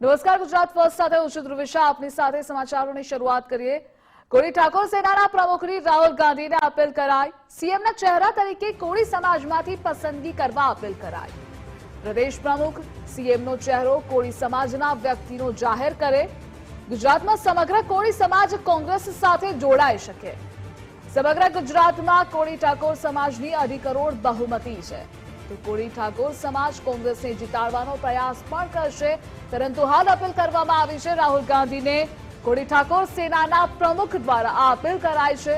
નમસ્કાર, ગુજરાત ફર્સ્ટ સાથે હું છું ધ્રુવિશા. આપની સાથે સમાચારોની શરૂઆત કરીએ. કોળી ઠાકોર સેનાના પ્રમુખની રાહુલ ગાંધીને અપીલ કરાઈ. સીએમના ચહેરા તરીકે કોળી સમાજમાંથી પસંદગી કરવા અપીલ કરાઈ. પ્રદેશ પ્રમુખ સીએમનો ચહેરો કોળી સમાજના વ્યક્તિનો જાહેર કરે. ગુજરાતમાં સમગ્ર કોળી સમાજ કોંગ્રેસ સાથે જોડાઈ શકે. સમગ્ર ગુજરાતમાં કોળી ઠાકોર સમાજની અઢી કરોડ બહુમતી છે. તો કોળી ઠાકોર સમાજ કોંગ્રેસને જીતાડવાનો પ્રયાસ પણ કરશે. પરંતુ હાલ અપીલ કરવામાં આવી છે રાહુલ ગાંધીને. કોળી ઠાકોર સેનાના પ્રમુખ દ્વારા આ અપીલ કરાય છે.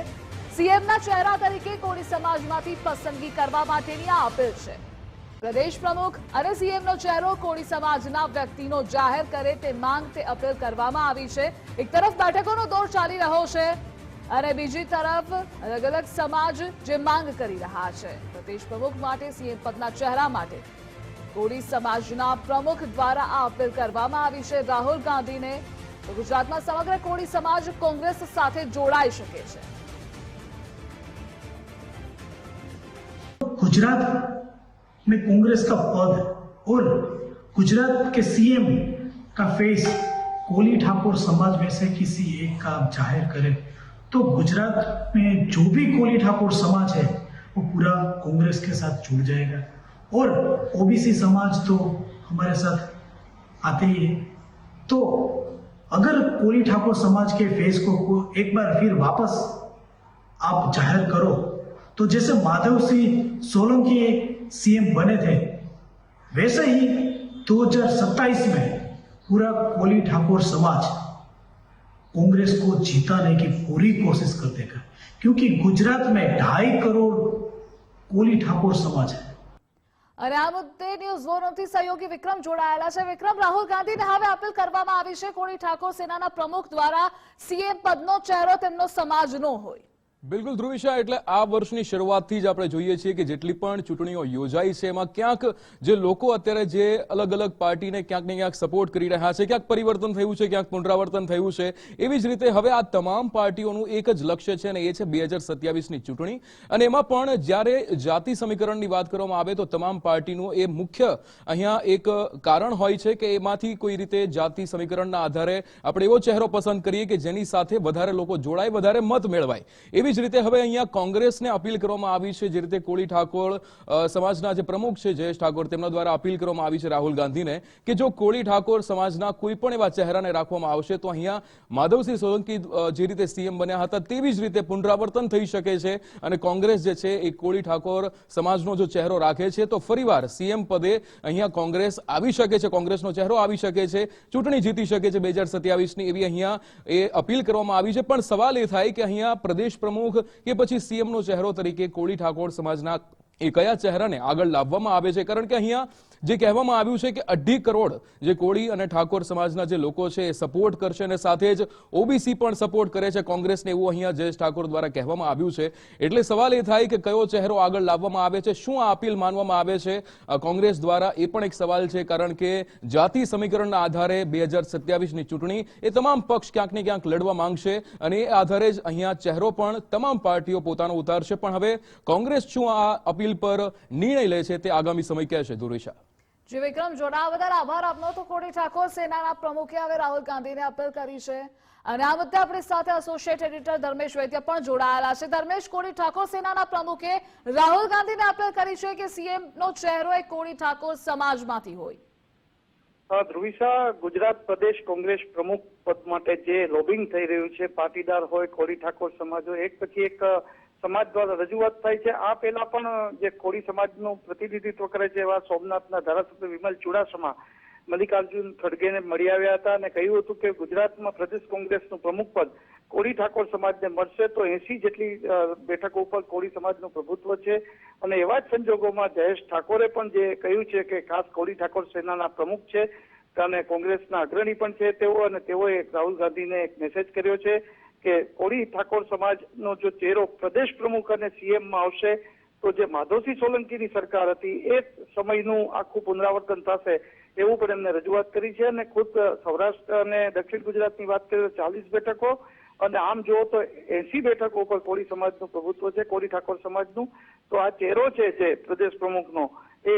સીએમના ચહેરા તરીકે કોળી સમાજમાંથી પસંદગી કરવા માટેની આ અપીલ છે. પ્રદેશ પ્રમુખ અને સીએમનો ચહેરો કોળી સમાજના વ્યક્તિનો જાહેર કરે તે માંગ તે અપીલ કરવામાં આવી છે. એક તરફ બેઠકોનો દોર ચાલી રહ્યો છે અને બીજી તરફ અલગ અલગ સમાજ જે માંગ કરી રહ્યા છે. પ્રદેશ પ્રમુખ માટે સીએમ પદના ચહેરા માટે કોળી સમાજના પ્રમુખ દ્વારા આ અપીલ કરવામાં આવી છે રાહુલ ગાંધીને તો ગુજરાતમાં સમગ્ર કોળી સમાજ કોંગ્રેસ સાથે જોડાઈ શકે છે गुजरात में कांग्रेस का पद और गुजरात के सीएम का फेस कोली ठाकुर समाज में से किसी एक का आप जाहिर करें तो गुजरात में जो भी कोली ठाकुर समाज है वो पूरा कांग्रेस के साथ जुड़ जाएगा। और ओबीसी समाज तो हमारे साथ आते ही है। तो अगर कोली ठाकुर समाज के फेस को एक बार फिर वापस आप ज़ाहिर करो तो जैसे माधव सिंह सोलंकी सीएम बने थे, वैसे ही 2027 में पूरा कोली ठाकुर समाज कांग्रेस को जीताने की पूरी कोशिश कर देगा क्योंकि गुजरात में ढाई करोड़ કોલી ઠાકોર સમાજ. અને આ મુદ્દે ન્યૂઝ વોનથી સહયોગી વિક્રમ જોડાયેલા છે. વિક્રમ, રાહુલ ગાંધી ને હવે અપીલ કરવામાં આવી છે. કોળી ઠાકોર સેનાના પ્રમુખ દ્વારા સીએમ પદનો ચહેરો તેમનો સમાજ નો હોય. બિલકુલ ધ્રુવિશા એટલે આ વર્ષની શરૂઆતથી જ આપણે જોઈએ છીએ કે જેટલી પણ ચૂંટણીઓ યોજાઈ છે, એમાં ક્યાંક જે લોકો અત્યારે જે અલગ અલગ પાર્ટીને ક્યાંક ને ક્યાંક સપોર્ટ કરી રહ્યા છે, ક્યાંક પરિવર્તન થયું છે, ક્યાંક પુનરાવર્તન થયું છે, એવી જ રીતે હવે આ તમામ પાર્ટીઓનું એક જ લક્ષ્ય છે અને એ છે બે હજાર સત્યાવીસની ચૂંટણી. અને એમાં પણ જ્યારે જાતિ સમીકરણની વાત કરવામાં આવે તો તમામ પાર્ટીનું એ મુખ્ય અહીંયા એક કારણ હોય છે કે એમાંથી કોઈ રીતે જાતિ સમીકરણના આધારે આપણે એવો ચહેરો પસંદ કરીએ કે જેની સાથે વધારે લોકો જોડાય, વધારે મત મેળવાય. એવી જ રીતે હવે અહીંયા કોંગ્રેસને અપીલ કરવામાં આવી છે, જે રીતે કોળી ઠાકોર સમાજના જે પ્રમુખ છે જયેશ ઠાકોર, તેમના દ્વારા અપીલ કરવામાં આવી છે રાહુલ ગાંધીને કે જો કોળી ઠાકોર સમાજના કોઈ પણ એવા ચહેરાને રાખવામાં આવશે, તો અહીંયા માધવસિંહ સોલંકી જે રીતે સીએમ બન્યા હતા, તેવી જ રીતે પુનરાવર્તન થઈ શકે છે અને કોંગ્રેસ જે છે એ કોળી ઠાકોર સમાજનો જો ચહેરો રાખે છે, તો ફરીવાર સીએમ પદે અહીંયા કોંગ્રેસ આવી શકે છે, કોંગ્રેસનો ચહેરો આવી શકે છે, ચૂંટણી જીતી શકે છે બે હજાર સત્યાવીસની એવી અહીંયા એ અપીલ કરવામાં આવી છે. પણ સવાલ એ થાય કે અહીંયા પ્રદેશ પ્રમુખ કે પછી સીએમનો ચહેરો તરીકે કોળી ઠાકોર સમાજના એ કયા ચહેરાને આગળ લાવવામાં આવે છે? કારણ કે અહીંયા જે કહેવામાં આવ્યું છે કે અઢી કરોડ જે કોળી અને ઠાકોર સમાજના જે લોકો છે એ સપોર્ટ કરશે અને સાથે જ ઓબીસી પણ સપોર્ટ કરે છે. કોંગ્રેસને એવું અહીંયા જયેશ ઠાકોર દ્વારા કહેવામાં આવ્યું છે. એટલે સવાલ એ થાય કે કયો ચહેરો આગળ લાવવામાં આવે છે? શું આ અપીલ માનવામાં આવે છે? કોંગ્રેસ દ્વારા એ પણ એક સવાલ છે, કારણ કે જાતિ સમીકરણના આધારે બે હજાર સત્યાવીસની ચૂંટણી એ તમામ પક્ષ ક્યાંક ને ક્યાંક લડવા માંગશે અને એ આધારે જ અહીંયા ચહેરો પણ તમામ પાર્ટીઓ પોતાનો ઉતારશે. પણ હવે કોંગ્રેસ શું આ અપીલ પર નિર્ણય લે છે તે આગામી સમય કહેશે. ધુરેશા. જે વિક્રમ જોડાવા બદલ આભાર. આપનો તો કોડી ઠાકોર સેનાના પ્રમુખે હવે રાહુલ ગાંધીને અપીલ કરી છે. અને આ મુદ્દે આપણી સાથે એસોસિએટ એડિટર ધર્મેશ વૈદ્ય પણ જોડાયેલા છે. ધર્મેશ, કોડી ઠાકોર સેનાના પ્રમુખે રાહુલ ગાંધીને અપીલ કરી છે કે સીએમ નો ચહેરો એ કોડી ઠાકોર સમાજમાંથી હોય. ધ્રુવિશા ગુજરાત પ્રદેશ કોંગ્રેસ પ્રમુખ પદ માટે જે લોબિંગ થઈ રહ્યું છે, પાટીદાર હોય, કોડી ઠાકોર સમાજ હોય, એક પછી એક સમાજ દ્વારા રજૂઆત થાય છે. આ પહેલા પણ, જે કોળી સમાજનું પ્રતિનિધિત્વ કરે છે એવા સોમનાથના ધારાસભ્ય વિમલ ચુડાસમા મલ્લિકાર્જુન ખડગેને મળી આવ્યા હતા અને કહ્યું હતું કે ગુજરાતમાં પ્રદેશ કોંગ્રેસનું પ્રમુખ પદ કોળી ઠાકોર સમાજને મળશે તો એસી જેટલી બેઠકો ઉપર કોળી સમાજનું પ્રભુત્વ છે. અને એવા જ સંજોગોમાં જયેશ ઠાકોરે પણ જે કહ્યું છે કે ખાસ કોળી ઠાકોર સેનાના પ્રમુખ છે અને કોંગ્રેસના અગ્રણી પણ છે તેઓ અને તેઓએ રાહુલ ગાંધીને એક મેસેજ કર્યો છે. કે કોળી ઠાકોર સમાજનો જો ચહેરો પ્રદેશ પ્રમુખ અને સીએમમાં આવશે, તો જે માધવસિંહ સોલંકીની સરકાર હતી, એ સમયનું આખું પુનરાવર્તન થશે એવું પણ એમને રજૂઆત કરી છે. અને ખુદ સૌરાષ્ટ્ર અને દક્ષિણ ગુજરાતની વાત કરીએ તો ચાલીસ બેઠકો અને આમ જુઓ તો એસી બેઠકો ઉપર કોળી સમાજનું પ્રભુત્વ છે, કોળી ઠાકોર સમાજનું. તો આ ચહેરો છે જે પ્રદેશ પ્રમુખનો એ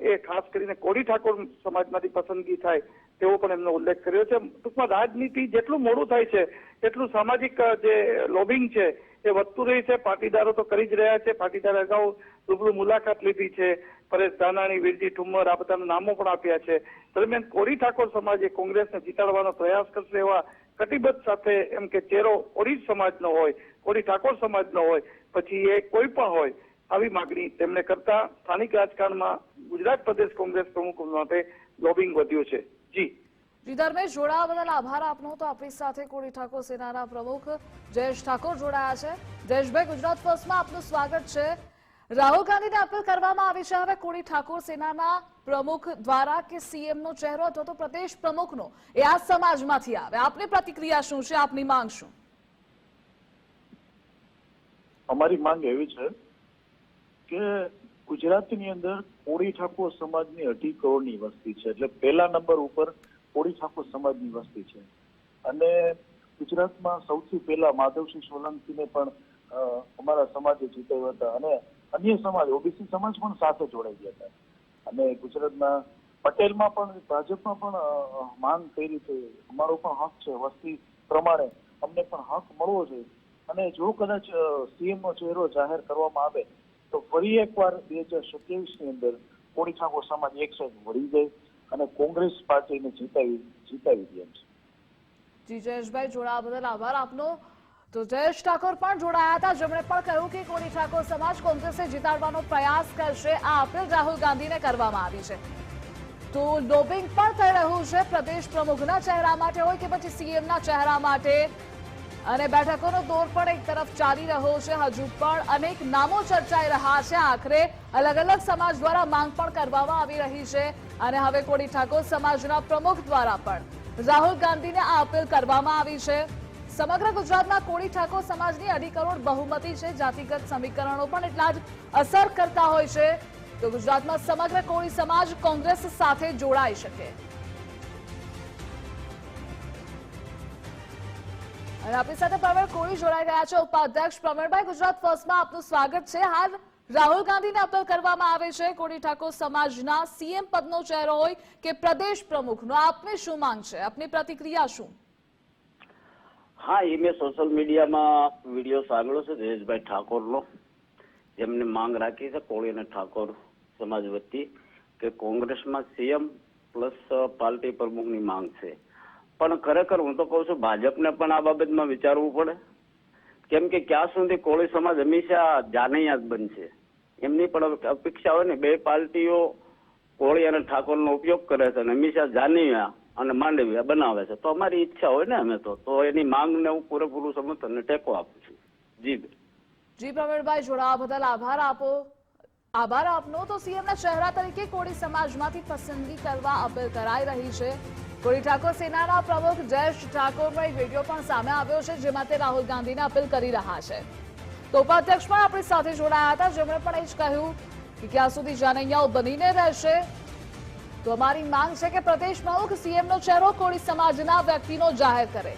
એ ખાસ કરીને કોળી ઠાકોર સમાજમાંથી પસંદગી થાય તેવો પણ એમનો ઉલ્લેખ કર્યો છે. ટૂંકમાં રાજનીતિ જેટલું મોડું થાય છે, એટલું સામાજિક જે લોબિંગ છે એ વધતું રહી છે. પાટીદારો તો કરી જ રહ્યા છે. પાટીદાર અગાઉ રૂબરૂ મુલાકાત લીધી છે. પરેશ ધાનાણી, વીરજી ઠુમ્મર આ બધાના નામો પણ આપ્યા છે. દરમિયાન કોરી ઠાકોર સમાજે કોંગ્રેસને જીતાડવાનો પ્રયાસ કરશે એવા કટિબદ્ધ સાથે એમ કે ચહેરો કોરી સમાજનો હોય કોરી ઠાકોર સમાજનો હોય, પછી એ કોઈ પણ હોય આવી માગણી તેમણે કરતા સ્થાનિક રાજકારણમાં ગુજરાત પ્રદેશ કોંગ્રેસ પ્રમુખ માટે લોબિંગ વધ્યું છે. જી. જી ધર્મેશ જોડાવા બદલ આભાર આપનો તો આપણી સાથે કોળી ઠાકોર સેનાના પ્રમુખ જયેશ ઠાકોર જોડાયા છે. જયેશભાઈ ગુજરાત ફર્સ્ટમાં આપનું સ્વાગત છે. રાહુલ ગાંધીને અપીલ કરવામાં આવી છે. હવે કોળી ઠાકોર સેનાના પ્રમુખ દ્વારા કે સીએમનો ચહેરો અથવા તો પ્રદેશ પ્રમુખનો એ આ સમાજમાંથી આવે. આપની પ્રતિક્રિયા શું છે? આપની માંગ શું? અમારી માંગ એવી છે કે ગુજરાતની અંદર કોળી ઠાકોર સમાજની અઢી કરોડની વસ્તી છે. એટલે પહેલા નંબર ઉપર કોળી ઠાકોર સમાજની વસ્તી છે. અને ગુજરાતમાં સૌથી પહેલા માધવસિંહ સોલંકીને પણ અમારા સમાજે જીતાવ્યા હતા. અને અન્ય સમાજ, ઓબીસી સમાજ પણ સાથે જોડાઈ ગયા હતા. અને ગુજરાતમાં પટેલમાં પણ, ભાજપમાં પણ માંગ કરી છે. અમારો પણ હક છે. વસ્તી પ્રમાણે અમને પણ હક મળવો જોઈએ. અને જો કદાચ સીએમ નો ચહેરો જાહેર કરવામાં આવે તો ફરી એકવાર બે હજાર સત્યાવીસની અંદર કોળી ઠાકોર સમાજ એક સાઈડ વળી ગઈ અને કોંગ્રેસ પાર્ટીને જીતાવી જીતાવી દે છે. જી, જયેશભાઈ, જોડાવા બદલ આભાર આપનો. તો જયેશ ઠાકોર પણ જોડાયા હતા. જેમણે પણ કહ્યું કે કોળી ઠાકોર સમાજ કોંગ્રેસે જીતાડવાનો પ્રયાસ કરશે. આ અપીલ રાહુલ ગાંધીને કરવામાં આવી છે. તો લોબિંગ પણ થઈ રહ્યું છે. પ્રદેશ પ્રમુખના ચહેરા માટે હોય કે પછી સીએમના ચહેરા માટે અને બેઠકોનો દોર પણ એક તરફ ચાલી રહ્યો છે. હજુ પણ અનેક નામો ચર્ચાઈ રહ્યા છે. આખરે અલગ અલગ સમાજ દ્વારા માંગ પણ કરવામાં આવી રહી છે. અને હવે કોળી ઠાકોર સમાજના પ્રમુખ દ્વારા પણ રાહુલ ગાંધીને આ અપીલ કરવામાં આવી છે. સમગ્ર ગુજરાતમાં કોળી ઠાકોર સમાજની અઢી કરોડ બહુમતી છે. જાતિગત સમીકરણો પણ એટલા જ અસર કરતા હોય છે. તો ગુજરાતમાં સમગ્ર કોળી સમાજ કોંગ્રેસ સાથે જોડાઈ શકે. આપણી સાથે પ્રવીણ કોળી જોડાઈ ગયા છે. ઉપાધ્યક્ષ પ્રવીણભાઈ, ગુજરાત ફર્સ્ટમાં આપનું સ્વાગત છે. હાલ રાહુલ ગાંધીને અપીલ કરવામાં આવે છે. કોળી ઠાકોર સમાજના સીએમ પદનો ચહેરો હોય કે પ્રદેશ પ્રમુખનો. આપને શું માંગ છે? આપની પ્રતિક્રિયા શું? હા, એ મેં સોશિયલ મીડિયામાં વીડિયો સાંભળ્યો છે, જયેશભાઈ ઠાકોરનો. જેમને માંગ રાખી છે કોળી અને ઠાકોર સમાજ વતી કે કોંગ્રેસમાં સીએમ પ્લસ પાર્ટી પ્રમુખની માંગ છે. પણ ખરેખર હું તો કહું છું, ભાજપને પણ આ બાબતમાં વિચારવું પડે. કેમ કે ક્યાં સુધી કોળી સમાજ હંમેશા જાનૈયા બનશે? એમની પણ અપેક્ષા હોય ને, બે પાર્ટીઓ કોળી અને ઠાકોરનો ઉપયોગ કરે છે અને હંમેશા જાનૈયા અને માંડવીયા બનાવે છે. તો અમારી ઈચ્છા હોય ને અમે તો. તો એની માંગને હું પૂરેપૂરું સમર્થનને ટેકો આપું છું. જી. જી પ્રવીણભાઈ, જોડાવા બદલ આભાર આપો. આભાર આપનો. તો સીએમના ચહેરા તરીકે કોળી સમાજમાંથી પસંદગી કરવા અપીલ કરાઈ રહી છે. કોળી ઠાકોર સેનાના પ્રમુખ જયેશ ઠાકોરનો એક વીડિયો પણ સામે આવ્યો છે, જેમાં તે રાહુલ ગાંધીને અપીલ કરી રહ્યા છે. તો ઉપાધ્યક્ષ પણ આપણી સાથે જોડાયા હતા. જેમણે પણ એ જ કહ્યું કે ક્યાં સુધી જાનૈયાઓ બનીને રહેશે. તો અમારી માંગ છે કે પ્રદેશ પ્રમુખ સીએમનો ચહેરો કોળી સમાજના વ્યક્તિનો જાહેર કરે.